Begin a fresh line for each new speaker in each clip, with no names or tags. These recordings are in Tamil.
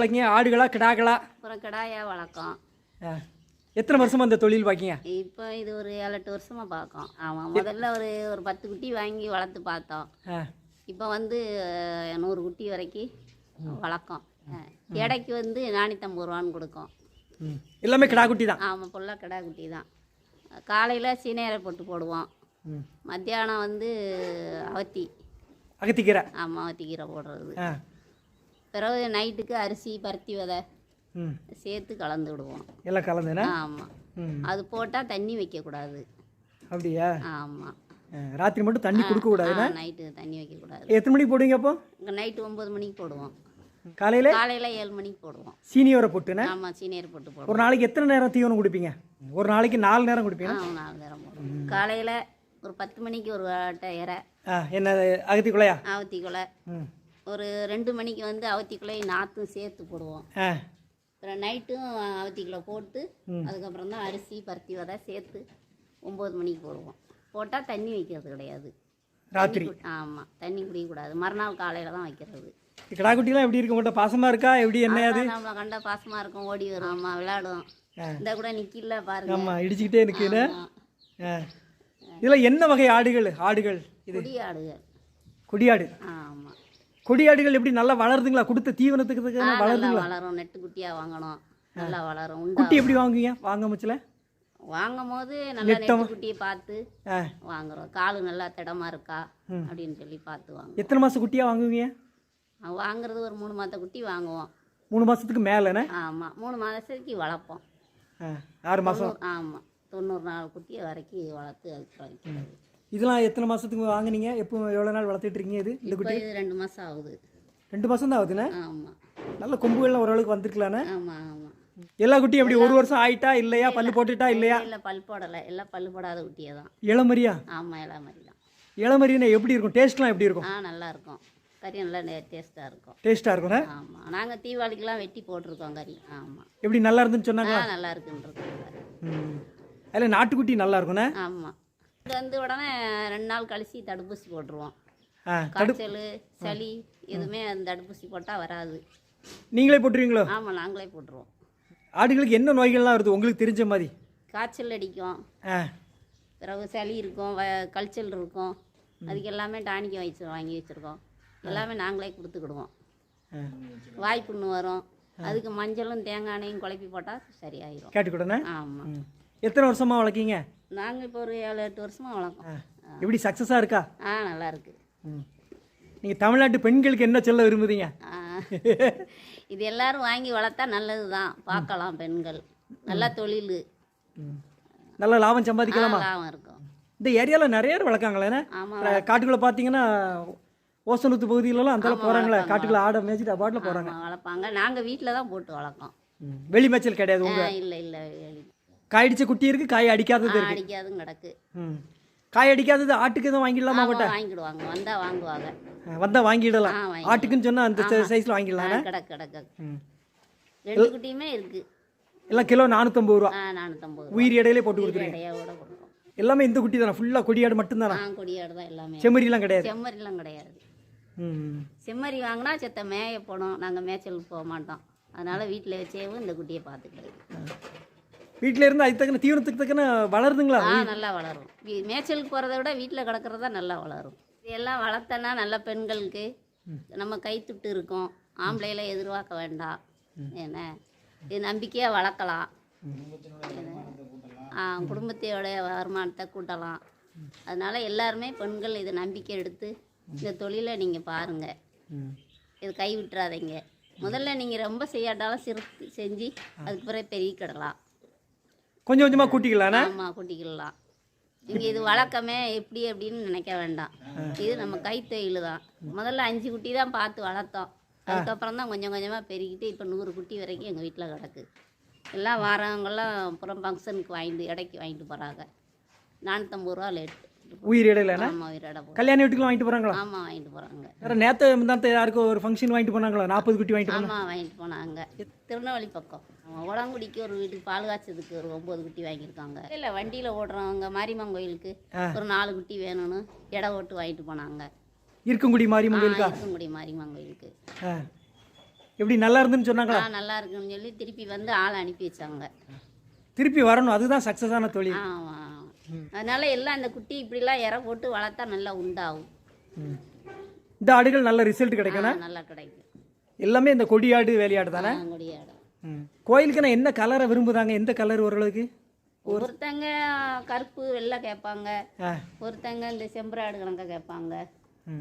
வளர்க்கீங்க ஆடுகளா கிடாக்களா?
அப்புறம் கிடாயா வளர்க்கோம்.
எத்தனை வருஷமா இந்த தொழில் பார்க்கீங்க
இப்போ இது ஒரு ஏழு எட்டு வருஷமாக பார்க்கோம் ஆமாம் முதல்ல ஒரு ஒரு பத்து குட்டி வாங்கி வளர்த்து பார்த்தோம். இப்போ வந்து நூறு குட்டி வரைக்கும் வளர்க்கோம். எடைக்கு வந்து நானூற்றம்பது ரூபான்னு கொடுக்கும்.
எல்லாமே கிடா குட்டி தான்?
ஆமாம் ஃபுல்லாக கிடா குட்டி தான். காலையில் சீனையரை போட்டு போடுவோம். மத்தியானம் வந்து அவத்தி.
அகத்திக்கீரை?
ஆமாம் அவத்தி கீரை போடுறது பிறகு நைட்டுக்கு அரிசி பருத்தி விதை சேர்த்து கலந்து விடுவோம்.
எல்லாம் கலந்துண்ணே
ஆமாம் அது போட்டால் தண்ணி வைக்கக்கூடாது
அப்படியா?
ஆமாம்
ராத்திரி மட்டும் தண்ணி கொடுக்கக்கூடாதுண்ணே
நைட்டு தண்ணி வைக்கக்கூடாது
எத்தனை மணிக்கு போடுவீங்க அப்போ?
நைட்டு ஒம்பது மணிக்கு போடுவோம்.
காலையில்?
காலையில் ஏழு மணிக்கு போடுவோம்.
சீனியோரை போட்டுண்ணே
ஆமாம் சீனியர் போட்டு போடுவோம்.
ஒரு நாளைக்கு எத்தனை நேரம் தீவனம் கொடுப்பீங்க? ஒரு நாளைக்கு நாலு நேரம் கொடுப்பீங்க
நாலு நேரம் போடுவோம். காலையில் ஒரு பத்து மணிக்கு ஒரு
ஆ என்ன அகத்திக்குள்ளையா
ஆவத்திக்குலை.
ம்.
ஒரு ரெண்டு மணிக்கு வந்து அவத்திக்குலை நாற்றும் சேர்த்து போடுவோம். அப்புறம் நைட்டும் அவத்திக்குலை போட்டு அதுக்கப்புறம் தான் அரிசி பருத்தி விதை சேர்த்து ஒம்பது மணிக்கு போடுவோம். போட்டால் தண்ணி வைக்கிறது கிடையாது.
ராத்திரி.
ஆமாம் தண்ணி குடிக்கக்கூடாது. மறுநாள் காலையில் தான் வைக்கிறது.
கிடா குட்டிலாம் எப்படி இருக்க? மாட்டோம் பாசமாக இருக்கா? எப்படி என்ன அது?
நம்மளை கண்டா பாசமாக இருக்கும். ஓடி வரும். ஆமாம் விளையாடும். இந்த கூட நிற்கல பாருங்க.
ஆமாம் இடிச்சுக்கிட்டே. ஆ. இதில் என்ன வகை ஆடுகள்? ஆடுகள் இது?
குடி ஆடுகள்.
கொடியாடு.
ஆமாம்
கொடியாடுகள் எப்படி நல்லா வளருதுங்களா? கொடுத்த தீவனத்துக்கு வளருதுங்களா?
வளரும். நெட்டு குட்டியாக வாங்கணும். நல்லா வளரும்.
குட்டி எப்படி வாங்குவீங்க? வாங்க முச்சில்
வாங்கும் போது நல்லா நெட்டு குட்டியை பார்த்து வாங்குறோம். காலு நல்லா திடமா இருக்கா? அப்படின்னு சொல்லி பார்த்து வாங்குவோம்.
எத்தனை மாதம் குட்டியாக வாங்குவீங்க?
வாங்குறது ஒரு மூணு மாத குட்டி வாங்குவோம்.
மூணு மாதத்துக்கு மேலேண்ணே
ஆமாம் மூணு மாதத்துக்கு வளர்ப்போம்.
ஆறு மாதம்
ஆமாம் தொண்ணூறு நாள் குட்டியை வரைக்கும் வளர்த்து அதுக்கு வைக்கிறது
இதெல்லாம் எத்தனை மாதத்துக்கு வாங்குனீங்க? எப்போ எவ்வளோ நாள் வளர்த்துட்டு இருக்கீங்க இது இந்த
இப்போ இது ரெண்டு மாதம் ஆகுது.
ரெண்டு மாதம் தான் ஆகுதுண்ணே
ஆமாம்
நல்ல கொம்புகள்லாம் ஓரளவுக்கு வந்திருக்கலாண்ணே
ஆமாம் ஆமாம்
எல்லா குட்டியும் எப்படி ஒரு வருஷம் ஆயிட்டா இல்லையா? பல்லு போட்டுட்டா இல்லையா?
இல்லை பல் போடலை. எல்லாம் பல் போடாத குட்டியை தான்.
இளமரியா?
ஆமாம் மாதிரி தான்
இளமரினா எப்படி இருக்கும்? டேஸ்ட்லாம் எப்படி இருக்கும்?
ஆ நல்லா இருக்கும் கறி நல்லா டேஸ்ட்டாக இருக்கும்.
டேஸ்ட்டாக இருக்கும்ண்ணே
ஆமாம் நாங்கள் தீபாவளிக்கெலாம் வெட்டி போட்டிருக்கோம் கறி. ஆமாம்
எப்படி நல்லா இருந்துன்னு சொன்னாங்க
நல்லா இருக்குன்றிருக்காங்க
ம். அதில் நாட்டுக்குட்டி நல்லா இருக்கும்ண்ணே
ஆமாம் இது வந்து உடனே ரெண்டு நாள் கழிச்சு தடுப்பூசி போட்டுருவோம். காய்ச்சல் சளி எதுவுமே அந்த தடுப்பூசி போட்டால் வராது.
நீங்களே போட்டுருவீங்களோ?
ஆமாம் நாங்களே போட்டுருவோம்.
ஆடுகளுக்கு என்ன நோய்கள்லாம் வருது? உங்களுக்கு தெரிஞ்ச மாதிரி.
காய்ச்சல் அடிக்கும். பிறகு சளி இருக்கும் வ கழிச்சல் இருக்கும். அதுக்கு எல்லாமே டானிக்கு வச்சு வாங்கி வச்சுருக்கோம். எல்லாமே நாங்களே கொடுத்துக்கிடுவோம்.
ஆ.
வாய்ப்புண்ணு வரும். அதுக்கு மஞ்சளும் தேங்காய் எண்ணெயும் குழப்பி போட்டால் சரியாயிரும்.
கேட்டுக்கூடண்ணே
ஆமாம்
எத்தனை வருஷமா வளர்க்கீங்க?
நாங்கள் இப்போ ஒரு ஏழு எட்டு வருஷமாக வளர்க்கோம்.
எப்படி சக்ஸஸாக இருக்கா?
ஆ நல்லா இருக்கு.
ம். நீங்கள் தமிழ்நாட்டு பெண்களுக்கு என்ன சொல்ல விரும்புறீங்க.
இது எல்லாரும் வாங்கி வளர்த்தா நல்லது தான் பார்க்கலாம் பெண்கள். நல்ல தொழில்.
நல்ல லாபம் சம்பாதிக்கலாமா?
லாபம் இருக்கும்.
இந்த ஏரியாவில் நிறைய பேர் வளர்க்காங்களேண்ணே
ஆமாம்
காட்டுக்குள்ளே பார்த்தீங்கன்னா ஓசனூத்து பகுதியிலலாம் அந்த போகிறாங்களே காட்டுக்குள்ளே ஆடை மேய்ச்சிட்டு பாட்டில் போகிறாங்க
வளர்ப்பாங்க. நாங்கள் வீட்டில் தான் போட்டு வளர்க்கோம்.
வெளி மேய்ச்சல் கிடையாது
இல்லை இல்லை
காய் அடிச்ச குட்டி இருக்கு காய் அடிக்காதது இருக்கு.
அடிக்காதும் கிடக்கு.
காய் அடிக்காதது ஆட்டுக்கு எதுவும் வாங்கிடலாமா
ஆமா, வாங்கிடுவாங்க. வந்தால் வாங்குவாங்க.
வந்தால் வாங்கிடலாம். ஆட்டுக்குன்னு சொன்னால் அந்த சைஸில் வாங்கிடலாம்
கிடக்கு கிடக்கு ரெண்டு குட்டியுமே இருக்கு.
எல்லாம் கிலோ நானூற்றம்பது ரூபா.
ஆ நானூற்றம்பது
உயிர் இடையிலே போட்டு
கொடுக்கும்
எல்லாமே இந்த குட்டி தானே? ஃபுல்லாக கொடியாடு மட்டும்தானா?
கொடியாடு தான் எல்லாமே.
செம்மறிலாம் கிடையாது.
செம்மறிலாம் கிடையாது. செம்மறி வாங்கினா செத்த மேய போனோம் நாங்கள் மேய்ச்சலுக்கு போக மாட்டோம். அதனால வீட்டில் வச்சேவும் இந்த குட்டியை பார்த்துக்கிறது
வீட்டில் இருந்து அது தக்கன தீவனத்துக்கு தக்கன வளருதுங்களா?
ஆ நல்லா வளரும். வீ- மேய்ச்சலுக்கு போகிறத விட வீட்டில் கிடக்கிறது தான் நல்லா வளரும். இதெல்லாம் வளர்த்தனா நல்ல பெண்களுக்கு நம்ம கைத்துட்டு இருக்கோம். ஆம்பளையில எதிர்பார்க்க வேண்டாம். என்ன? இது நம்பிக்கையாக வளர்க்கலாம். ஆ குடும்பத்தையோடைய வருமானத்தை கூட்டலாம். அதனால எல்லாருமே பெண்கள் இதை நம்பிக்கை எடுத்து இந்த தொழிலை நீங்கள் பாருங்கள்
ம்
இது கை விட்டுறாதீங்க முதல்ல நீங்கள் ரொம்ப செய்யாட்டாலும் சிறு செஞ்சு அதுக்கு பிறகு பெருகிக்கிடலாம்
கொஞ்சம் கொஞ்சமாக கூட்டிக்கலாம்
ஆமாம் கூட்டிக்கலாம். நீங்கள் இது வழக்கமே எப்படி அப்படின்னு நினைக்க வேண்டாம். இது நம்ம கைத்தொழில் தான் முதல்ல அஞ்சு குட்டி தான் பார்த்து வளர்த்தோம். அதுக்கப்புறம் தான் கொஞ்சம் கொஞ்சமாக பெருகிட்டு இப்போ நூறு குட்டி வரைக்கும் எங்கள் வீட்டில் கிடக்கு. எல்லாம் வாரவங்கெல்லாம் அப்புறம் ஃபங்க்ஷனுக்கு வாங்கிட்டு இடைக்கு வாங்கிட்டு போகிறாங்க நானூற்றம்பது ரூபா லேட்டு
உயிர் இடையிலண்ணே
ஆமாம் உயிர் இடம் போகிறோம்
கல்யாண வீட்டுக்குலாம் வாங்கிட்டு போகிறாங்களா
ஆமாம் வாங்கிட்டு போகிறாங்க
வேறு நேற்று யாருக்கும் ஒரு ஃபங்க்ஷன் வாங்கிட்டு போனாங்களா? நாற்பது குட்டி வாங்கிட்டு போனாங்க
ஆமாம் வாங்கிட்டு போனாங்க. திருநெல்வேலி பக்கம். உடங்குடிக்கு ஒரு வீட்டுக்கு பால் காய்ச்சதுக்கு ஒரு ஒம்பது குட்டி வாங்கியிருக்காங்க. இல்லை வண்டியில் ஓடுறவங்க மாரியம்மன் கோயிலுக்கு ஒரு நாலு குட்டி வேணும்னு இடம் ஓட்டு வாங்கிட்டு போனாங்க.
இருக்கங்குடி மாரியம்மன் கோயிலுக்கா?
இருக்கங்குடி மாரியம்மன் கோயிலுக்கு.
ஆ. எப்படி நல்லா இருந்துன்னு சொன்னாங்களா?
ஆ நல்லா இருக்குன்னு சொல்லி திருப்பி வந்து ஆளை அனுப்பி வச்சாங்க.
திருப்பி வரணும். அதுதான் சக்ஸஸான தொழில்.
ஆமாம் அதனால எல்லாம் அந்த குட்டி இப்படிலாம் இற போட்டு வளர்த்தா நல்லா உண்டாகும்.
இந்த ஆடுகள் நல்ல ரிசல்ட்
ஆ,
கிடைக்கணும்
நல்லா கிடைக்கும்.
எல்லாமே இந்த கொடியாடு வேலையாடு தானே?
கொடியாடும்
ம். கோயிலுக்கு என்ன கலரை விரும்புதாங்க எந்த கலர் ஓரளவுக்கு?
ஒருத்தங்க கருப்பு வெள்ளை கேட்பாங்க. ஒருத்தங்க இந்த செம்பராடு கணக்காக கேட்பாங்க.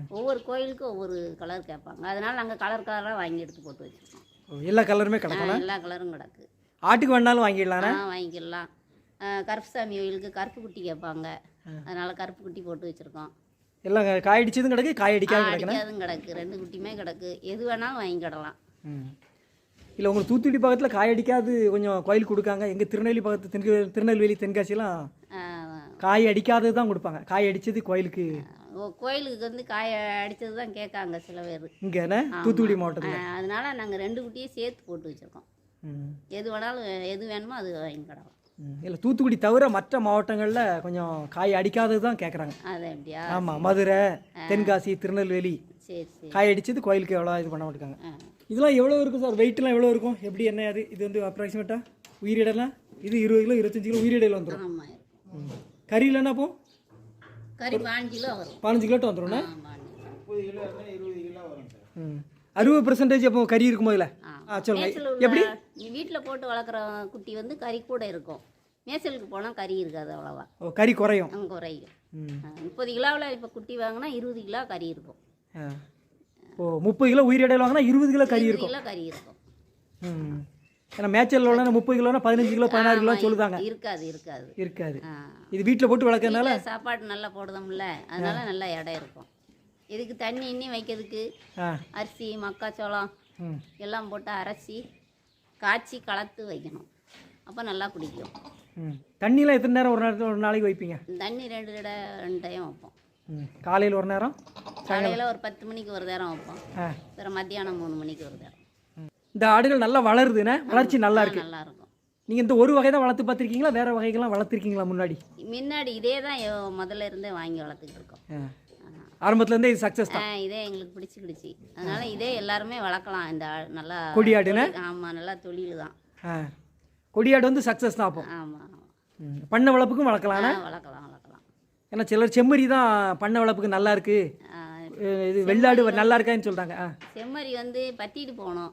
ஒவ்வொரு கோயிலுக்கும் ஒவ்வொரு கலர் கேட்பாங்க. அதனால நாங்கள் கலர் கலராக வாங்கி எடுத்து போட்டு வச்சுருக்கோம்.
எல்லா கலருமே கிடக்கும்
எல்லா கலரும் கிடக்கு.
ஆட்டுக்கு வேணாலும்
வாங்கிக்கலாம் ஆ, கருப்புசாமி கோயிலுக்கு கருப்பு குட்டி கேட்பாங்க அதனால கருப்பு குட்டி போட்டு வச்சுருக்கோம்.
எல்லாம் காய் அடிச்சதும் கிடக்கு காய் அடிக்காது கிடக்குண்ணே
அடிக்காதும் கிடக்கு. ரெண்டு குட்டியுமே கிடக்கு. எது வேணாலும் வாங்கிக்கிடலாம்
இல்லை உங்களுக்கு தூத்துக்குடி பக்கத்தில் காய் அடிக்காது கொஞ்சம் கோயில் கொடுக்காங்க. எங்கள் திருநெல்வேலி பக்கத்து தென்கு திருநெல்வேலி தென்காசிலாம் காய் அடிக்காதது தான் கொடுப்பாங்க. காய் அடிச்சது கோயிலுக்கு.
கோயிலுக்கு வந்து காய அடித்தது தான் கேட்காங்க சில பேர்.
இங்கேண்ணே தூத்துக்குடி மாவட்டத்தில்.
அதனால நாங்கள் ரெண்டு குட்டியும் சேர்த்து போட்டு வச்சுருக்கோம். எது வேணாலும் எது வேணுமோ அது வாங்கிக்கிடலாம்
இல்லை தூத்துக்குடி தவிர மற்ற மாவட்டங்களில் கொஞ்சம் காய் அடிக்காதது தான் கேட்குறாங்க
அது
ஆமாம் மதுரை தென்காசி திருநெல்வேலி.
சரி சரி.
காய் அடிச்சது கோயிலுக்கு எவ்வளோ இது பண்ண மாட்டாங்க இதெல்லாம் எவ்வளோ இருக்கும் சார்? வெயிட்லாம் எவ்வளோ இருக்கும்? எப்படி என்ன அது? இது வந்து அப்ராக்சிமேட்டாக உயிரிடலாம்? இது இருபது கிலோ இருபத்தஞ்சு கிலோ உயிரிடையில் வந்துடும்
ஆமாம்
கறி இல்லைன்னா அப்போ?
கறி பாஞ்சு கிலோ வரும்.
பதினஞ்சு கிலோ. வந்துடும்ண்ணே
கிலோ.
ம். அறுபது பெர்சன்டேஜ் அப்போ கறி இருக்கும் போதில்
ஆ.
ஆ சொல்லுங்க.
மேய்ச்சல் உள்ள நீ வீட்டில் போட்டு வளர்க்குற குட்டி வந்து கறி கூட இருக்கும். மேய்ச்சலுக்கு போனால் கறி இருக்காது அவ்வளோவா.
ஓ கறி குறையும்.
குறையும். முப்பது கிலோவில் இப்போ குட்டி வாங்கினா இருபது கிலோ கறி இருக்கும்.
ஓ முப்பது கிலோ உயிரிடையில் வாங்கினா இருபது கிலோ கறி இருக்கும்.
கிலோ கறி இருக்கும்.
ஏன்னா மேய்ச்சல் உள்ள முப்பது கிலோனா பதினஞ்சு கிலோ பதினாறு கிலோ சொல்லுதாங்க.
இருக்காது இருக்காது.
இருக்காது. இது வீட்டில் போட்டு வளர்க்கறதுனால
சாப்பாடு நல்லா போடுதோம்ல அதனால நல்லா இடம் இருக்கும். இதுக்கு தண்ணி இன்னி வைக்கிறதுக்கு அரிசி மக்காச்சோளம் எல்லாம் போட்டு அரைச்சி காய்ச்சி கலத்து வைக்கணும். அப்போ நல்லா குடிக்கும்.
ம். தண்ணிலாம் எத்தனை நேரம் ஒரு நேரத்தில் ஒரு நாளைக்கு வைப்பீங்க?
தண்ணி ரெண்டு தடவை ரெண்டு டைம் வைப்போம்.
காலையில் ஒரு நேரம்?
காலையில் ஒரு பத்து மணிக்கு ஒரு நேரம் வைப்போம். அப்புறம் மத்தியானம் மூணு மணிக்கு ஒரு நேரம்.
இந்த ஆடுகள் நல்லா வளருதுண்ணே வளர்ச்சி நல்லா இருக்கு.
நல்லா இருக்கும்.
நீங்கள் இந்த ஒரு வகை தான் வளர்த்து பார்த்துருக்கீங்களா? வேற வகைகள்லாம் வளர்த்துருக்கீங்களா முன்னாடி?
முன்னாடி இதே தான் முதல்ல இருந்தே வாங்கி வளர்த்துக்கிட்டு இருக்கோம்.
ஆரம்பத்துலேருந்தே இது சக்ஸஸ் தான்.
இதே எங்களுக்கு பிடிச்சிக்கிடுச்சு அதனால இதே எல்லாருமே வளர்க்கலாம். இந்த நல்லா
கொடி ஆடுன்னு
ஆமாம் நல்லா தொழில் தான்.
கொடியாடு வந்து சக்ஸஸ் தான் அப்போ.
ஆமாம்.
பண்ணை வளர்ப்புக்கும் வளர்க்கலாண்ணே
வளர்க்கலாம் வளர்க்கலாம்.
ஏன்னா சிலர் செம்மறி தான் பண்ணை வளர்ப்புக்கு நல்லா இருக்கு. இது வெள்ளாடு நல்லா இருக்கான்னு சொல்கிறாங்க
செம்மறி வந்து பத்திட்டு போகணும்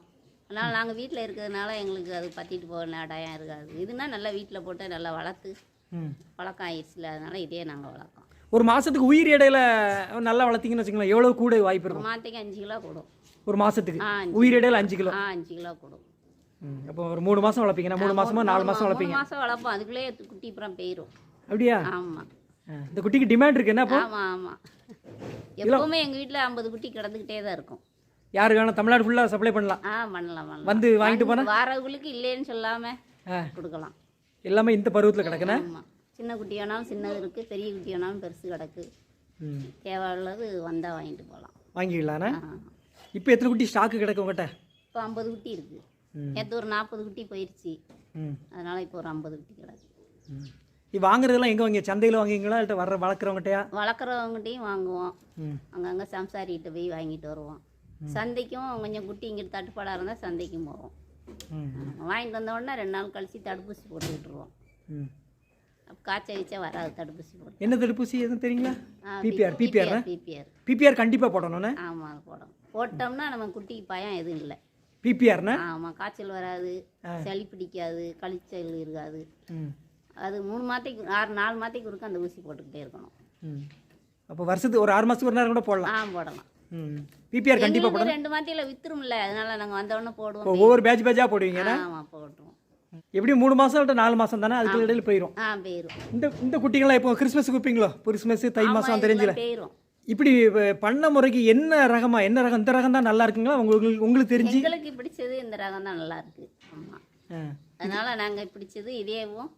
அதனால் நாங்கள் வீட்டில் இருக்கிறதுனால எங்களுக்கு அது பத்திட்டு போக நேடாயம் இருக்காது. இதுனா நல்லா வீட்டில் போட்டு நல்லா வளர்த்து
ம்.
பழக்கம் ஆயிடுச்சுல அதனால இதே நாங்கள் வளர்க்கோம்
ஒரு மாதத்துக்கு உயிர் இடையில நல்லா வளர்த்தீங்கன்னு வச்சுங்களேன் எவ்வளோ கூட வாய்ப்பு இருக்கும்?
மாதத்துக்கு அஞ்சு கிலோ கூடும்
ஒரு மாதத்துக்கு
அஞ்சு
உயிர் இடையில அஞ்சு கிலோ?
ஆ அஞ்சு கிலோ கூடும்.
அப்போ ஒரு மூணு மாதம் வளர்ப்பீங்கன்னா மூணு மாசமா நாலு மாதம்
மூணு
வளர்ப்பீங்க?
மாதம் வளர்ப்போம். அதுக்குள்ளேயே து- குட்டி அப்புறம் போயிடும்
அப்படியா?
ஆமாம்
ஆ. இந்த குட்டிக்கு டிமாண்ட் இருக்கு. என்ன அப்போ?
ஆமாம் ஆமாம் எப்பவுமே எங்கள் வீட்டில் ஐம்பது குட்டி கிடந்துக்கிட்டே தான் இருக்கும்.
யாருக்கு வேணாம் தமிழ்நாடு ஃபுல்லாக சப்ளை பண்ணலாம்.
ஆ பண்ணலாம் பண்ணலாம்.
வந்து வாங்கிட்டு போனா?
வாரவங்களுக்கு இல்லைன்னு சொல்லாமல்
ஆ.
கொடுக்கலாம்.
எல்லாமே இந்த பருவத்தில் கிடக்குண்ணே
சின்ன குட்டி வேணாலும் சின்னது இருக்குது பெரிய குட்டி வேணாலும் பெருசு கிடக்கு. தேவையுள்ளது வந்தால் வாங்கிட்டு போகலாம்.
வாங்கிக்கலாண்ணே இப்போ எத்தனை குட்டி ஸ்டாக்கு கிடக்கு உங்கள்கிட்ட
இப்போ ஐம்பது குட்டி இருக்குது. நேற்று ஒரு நாற்பது குட்டி போயிடுச்சு அதனால் இப்போ ஒரு ஐம்பது குட்டி கிடக்கு.
இது வாங்குறதெல்லாம் எங்கே வாங்க சந்தையில் வாங்குவீங்களா? இல்லை வர்ற வளர்க்குறவங்ககிட்டயா?
வளர்க்குறவங்ககிட்டையும் வாங்குவோம். அங்கங்கே சம்சாரிகிட்ட போய் வாங்கிட்டு வருவோம். சந்தைக்கும் கொஞ்சம் குட்டி இங்கே தட்டுப்பாடாக இருந்தால் சந்தைக்கும் போவோம். வாங்கிட்டு வந்த உடனே ரெண்டு நாள் கழிச்சு தடுப்பூசி போட்டு விட்டுருவோம் காய்ச்சல் கீச்சல் வராது தடுப்பூசி போட்டு
என்ன தடுப்பூசி எதுவும் தெரியுங்களா? பிபிஆர் பிபிஆர்
பிபிஆர்
பிபிஆர் கண்டிப்பாக போடணுண்ணே
ஆமாம் போடும் போட்டோம்னா நம்ம குட்டிக்கு பயம் எதுவும் இல்லை.
பிபிஆர்ண்ணே
ஆமாம் காய்ச்சல் வராது சளி பிடிக்காது கழிச்சல் இருக்காது. அது மூணு மாதத்துக்கு ஆறு நாலு மாதத்துக்கு ஒருக்க அந்த ஊசி போட்டுக்கிட்டே இருக்கணும்.
அப்போ வருஷத்துக்கு ஒரு ஆறு மாதத்துக்கு ஒரு நேரம் கூட போடலாம்.
ஆ போடலாம்.
பிபிஆர் கண்டிப்பாக
எங்களுக்கு ரெண்டு மாதத்தில் வித்துரும்ல அதனால நாங்கள் வந்த உடனே
இப்போ
போடுவோம்.
ஒவ்வொரு பேட்ச் பேட்சாக போடுவீங்க
ஆமாம் போட்டுருவோம்.
எப்படியும் மூணு மாதம் இல்லை நாலு மாதம் தானே? அதுக்கு இடையில போயிடும்
ஆ போயிரும்.
இந்த இந்த குட்டிங்களாம் இப்போ கிறிஸ்மஸுக்கு வைப்பீங்களோ கிறிஸ்மஸ் தை மாதம் அந்த ரேஞ்சில்
போயிரும்.
இப்படி இப்ப பண்ண முறைக்கு என்ன ரகமா என்ன ரகம் இந்த ரகம் தான் நல்லா இருக்குங்களா? உங்களுக்கு உங்களுக்கு தெரிஞ்சு?
எங்களுக்கு பிடிச்சது இந்த ரகம் தான் நல்லா இருக்கு. ஆமாம். அதனால நாங்கள் பிடிச்சது இதேவும்.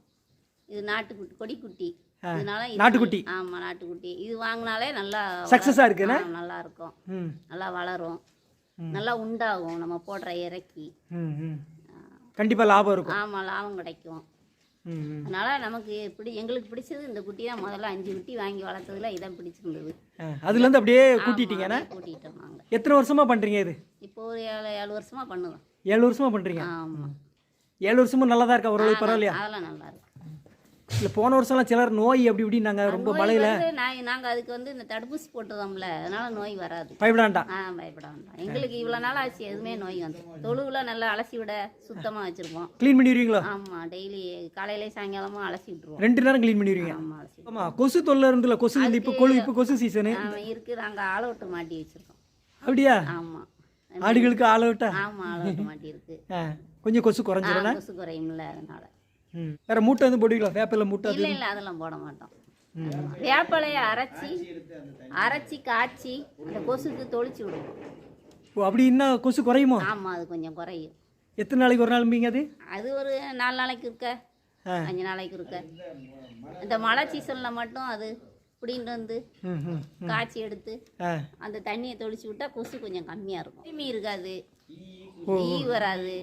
இது நாட்டுக்குட்டி இதனால இது
நாட்டுக்குட்டி.
ஆமாம் நாட்டுக்குட்டி இது வாங்கினாலே நல்லா
சக்ஸஸாக இருக்குண்ணே
ஆ, நல்லா இருக்கும்.
ம்.
நல்லா வளரும். நல்லா உண்டாகும். நம்ம போடுற இறக்கி.
ம் ம். கண்டிப்பாக லாபம் இருக்கும்.
ஆமாம் லாபம் கிடைக்கும். அதனால நமக்கு பிடி எங்களுக்கு பிடிச்சது இந்த குட்டி தான். முதல்ல அஞ்சு குட்டி வாங்கி வளர்த்ததுல இதான் பிடிச்சிருந்தது.
அதுலேருந்து அப்படியே கூட்டிட்டீங்கன்னா
கூட்டிட்டோம் நாங்கள்
எத்தனை வருஷமா பண்ணுறீங்க இது?
இப்போ ஒரு ஏழு ஏழு வருஷமா பண்ணுவோம்
ஏழு வருஷமா பண்ணுறீங்க
ஆமாம்
ஏழு வருஷமும் நல்லா தான் இருக்கா? ஓரளவுக்கு பரவாயில்லையா?
அதெல்லாம் நல்லா இருக்கு.
இல்லை போன வருஷம்லாம் சிலர் நோய் அப்படி இப்படி நாங்கள் ரொம்ப மழையில்.
வந்து நான் நாங்கள் அதுக்கு வந்து இந்த தடுப்பூசி போட்டுதோம்ல அதனால நோய் வராது.
பயப்படாண்டாம்
ஆ பயப்பட வேண்டாம் எங்களுக்கு இவ்வளோ நாள் ஆச்சு எதுவுமே நோய் வந்து. தொழுவில் நல்லா அலசி விட சுத்தமாக வச்சுருப்போம்
க்ளீன் பண்ணிடுவீங்களா
ஆமாம் டெய்லி காலையில சாயங்காலமும் அலசி விட்ருவோம்
ரெண்டு நேரம் க்ளீன் பண்ணிடுவீங்க
ஆமாம் அலசி
ஆமாம் கொசு தொல்லை இருந்துல கொசு இந்த இப்போ கொழு இப்போ கொசு சீசனு
இருக்குது நாங்கள் ஆளை விட்டு மாட்டி வச்சுருக்கோம்.
அப்படியா?
ஆமாம்
ஆடுகளுக்கு ஆள விட்டா
ஆமாம் ஆளை விட்டு மாட்டி இருக்கு.
கொஞ்சம் கொசு
ஆ,
குறைஞ்சிரும்
கொசு குறையும்ல அதனால.
வேற மூட்டை வந்து போடுவீங்களா வேப்பில மூட்டை
இல்லை இல்லை அதெல்லாம் போட மாட்டோம். வேப்பலையை அரைச்சி அரைச்சி காய்ச்சி அந்த கொசுக்கு தொளிச்சு விடுவோம்
ஓ அப்படி இன்னும் கொசு குறையுமோ?
ஆமாம் அது கொஞ்சம் குறையும்.
எத்தனை நாளைக்கு ஒரு நாள் மீங்க அது?
அது ஒரு நாலு நாளைக்கு இருக்க. அஞ்சு நாளைக்கு இருக்க. இந்த மழை சீசனில் மட்டும் அது பிடிங்கிட்டு வந்து காய்ச்சி எடுத்து அந்த தண்ணியை தொளிச்சு விட்டா கொசு கொஞ்சம் கம்மியாக இருக்கும். கிருமி இருக்காது. ஈ வராது.